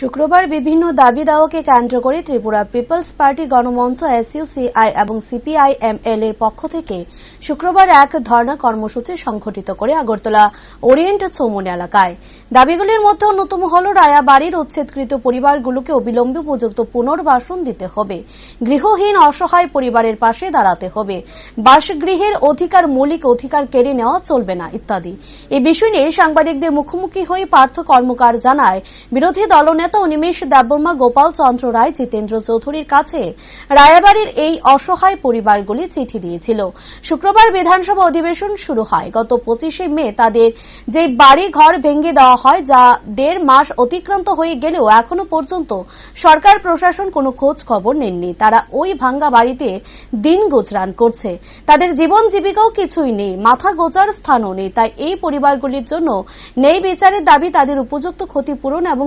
শুক্রবার বিভিন্ন দাবি দাওয়াকে কেন্দ্র করে Tripura people's party Ganamancha SUCI এবং সিপিআইএমএল এর পক্ষ থেকে শুক্রবার এক ধর্ণা কর্মসূচি সংঘটিত করে আগরতলা ওরিয়েন্ট চৌমুন এলাকায়। দাবিগুলির মধ্যে অন্যতম হল, রায়াবাড়ির উচ্ছেদকৃত পরিবারগুলোকে অবিলম্বে উপযুক্ত পুনর্বাসন দিতে হবে। গৃহহীন অসহায় পরিবারের পাশে দাঁড়াতে হবে। বাসগৃহের অধিকার, মৌলিক অধিকার কেড়ে নেওয়া চলবে না, ইত্যাদি। এ বিষয় নিয়ে সাংবাদিকদের মুখোমুখি হয়ে পার্থ কর্মকার জানায়, বিরোধী দলনেতা অনিমেষ দেববর্মা, গোপাল চন্দ্র রায়, জিতেন্দ্র চৌধুরীর কাছে রায়াবাড়ির এই অসহায় পরিবারগুলি চিঠি দিয়েছিল। শুক্রবার বিধানসভা অধিবেশন শুরু হয়। গত পঁচিশে মে তাদের যে বাড়ি ঘর ভেঙে দেওয়া হয়, যা দেড় মাস অতিক্রান্ত হয়ে গেলেও এখনও পর্যন্ত সরকার প্রশাসন কোনো খোঁজ খবর নেননি। তারা ওই ভাঙ্গা বাড়িতে দিন গুজরান করছে। তাদের জীবন জীবিকাও কিছুই নেই, মাথা গোজার স্থানও নেই। তাই এই পরিবারগুলির জন্য নেই বিচারের দাবি তাদের উপযুক্ত ক্ষতিপূরণ এবং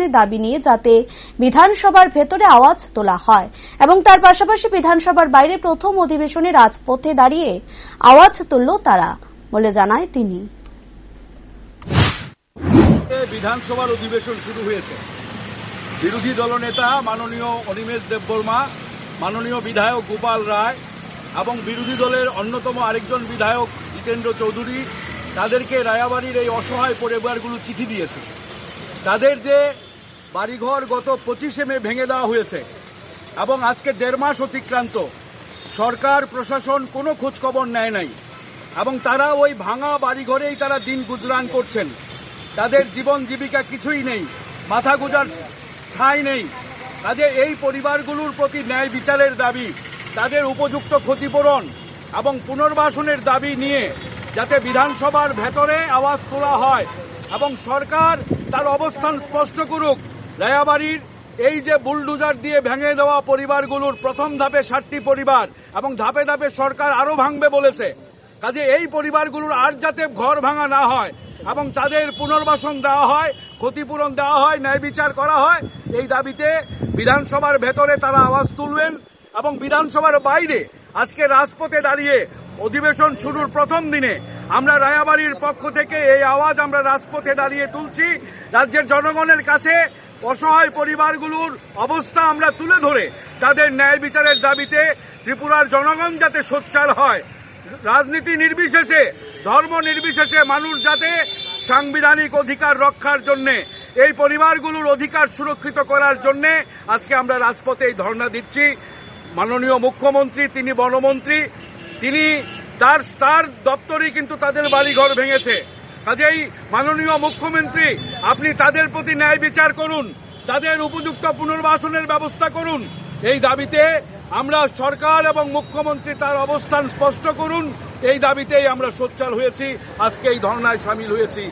পুনর্বাসনের দাবি নিয়ে যাতে বিধানসভার ভেতরে আওয়াজ তোলা হয় এবং তার পাশাপাশি বিধানসভার বাইরে প্রথম অধিবেশনে রাজপথে দাঁড়িয়ে আওয়াজ তুলল তারা বলে জানায় তিনি। বিধানসভার অধিবেশন শুরু হয়েছে। বিরোধী দলনেতা মাননীয় অনিমেষ দেববর্মা, মাননীয় বিধায়ক গোপাল রায় এবং বিরোধী দলের অন্যতম আরেকজন বিধায়ক জিতেন্দ্র চৌধুরী তাদেরকে রায়াবাড়ির এই অসহায় পরিবারগুলো চিঠি দিয়েছে। তাদের যে বাড়িঘর গত পঁচিশে মে ভেঙে দেওয়া হয়েছে এবং আজকে দেড় মাস অতিক্রান্ত। সরকার, প্রশাসন কোনো খোঁজখবর নেয় নাই এবং তারা ওই ভাঙা বাড়িঘরেই তারা দিন গুজরান করছেন। তাদের জীবন জীবিকা কিছুই নেই, মাথা গুজার ঠাঁই নেই। কাজে এই পরিবারগুলোর প্রতি ন্যায় বিচারের দাবি, তাদের উপযুক্ত ক্ষতিপূরণ এবং পুনর্বাসনের দাবি নিয়ে যাতে বিধানসভার ভেতরে আওয়াজ তোলা হয় এবং সরকার তার অবস্থান স্পষ্ট করুক রায়াবাড়ির এই যে বুলডুজার দিয়ে ভেঙে দেওয়া পরিবারগুলোর প্রথম ধাপে ষাটটি পরিবার এবং ধাপে ধাপে সরকার আরও ভাঙবে বলেছে। কাজে এই পরিবারগুলোর আর যাতে ঘর ভাঙা না হয় এবং তাদের পুনর্বাসন দেওয়া হয়, ক্ষতিপূরণ দেওয়া হয়, ন্যায় বিচার করা হয়, এই দাবিতে বিধানসভার ভেতরে তারা আওয়াজ তুলবেন এবং বিধানসভার বাইরে আজকে রাজপথে দাঁড়িয়ে অধিবেশন শুরুর প্রথম দিনে আমরা রায়াবাড়ির পক্ষ থেকে এই আওয়াজ আমরা রাজপথে দাঁড়িয়ে তুলছি। রাজ্যের জনগণের কাছে অসহায় পরিবারগুলোর অবস্থা আমরা তুলে ধরে তাদের ন্যায় বিচারের দাবিতে ত্রিপুরার জনগণ যাতে সোচ্চার হয়। রাজনীতি নির্বিশেষে, ধর্ম নির্বিশেষে মানুষ যাতে সাংবিধানিক অধিকার রক্ষার জন্য, এই পরিবারগুলোর অধিকার সুরক্ষিত করার জন্য আজকে আমরা রাজপথে এই ধর্ণা দিচ্ছি। মাননীয় মুখ্যমন্ত্রী, তিনি বনমন্ত্রী তিনি তার তার দপ্তরই কিন্তু তাদের বাড়ি ঘর ভেঙেছে। কাজেই মাননীয় মুখ্যমন্ত্রী, আপনি তাদের প্রতি ন্যায় বিচার করুন, তাদের উপযুক্ত পুনর্বাসনের ব্যবস্থা করুন। এই দাবিতে আমরা সরকার এবং মুখ্যমন্ত্রী তার অবস্থান স্পষ্ট করুন। এই দাবিতেই আমরা সোচ্চার হয়েছি, আজকে এই ধর্নায় সামিল হয়েছি।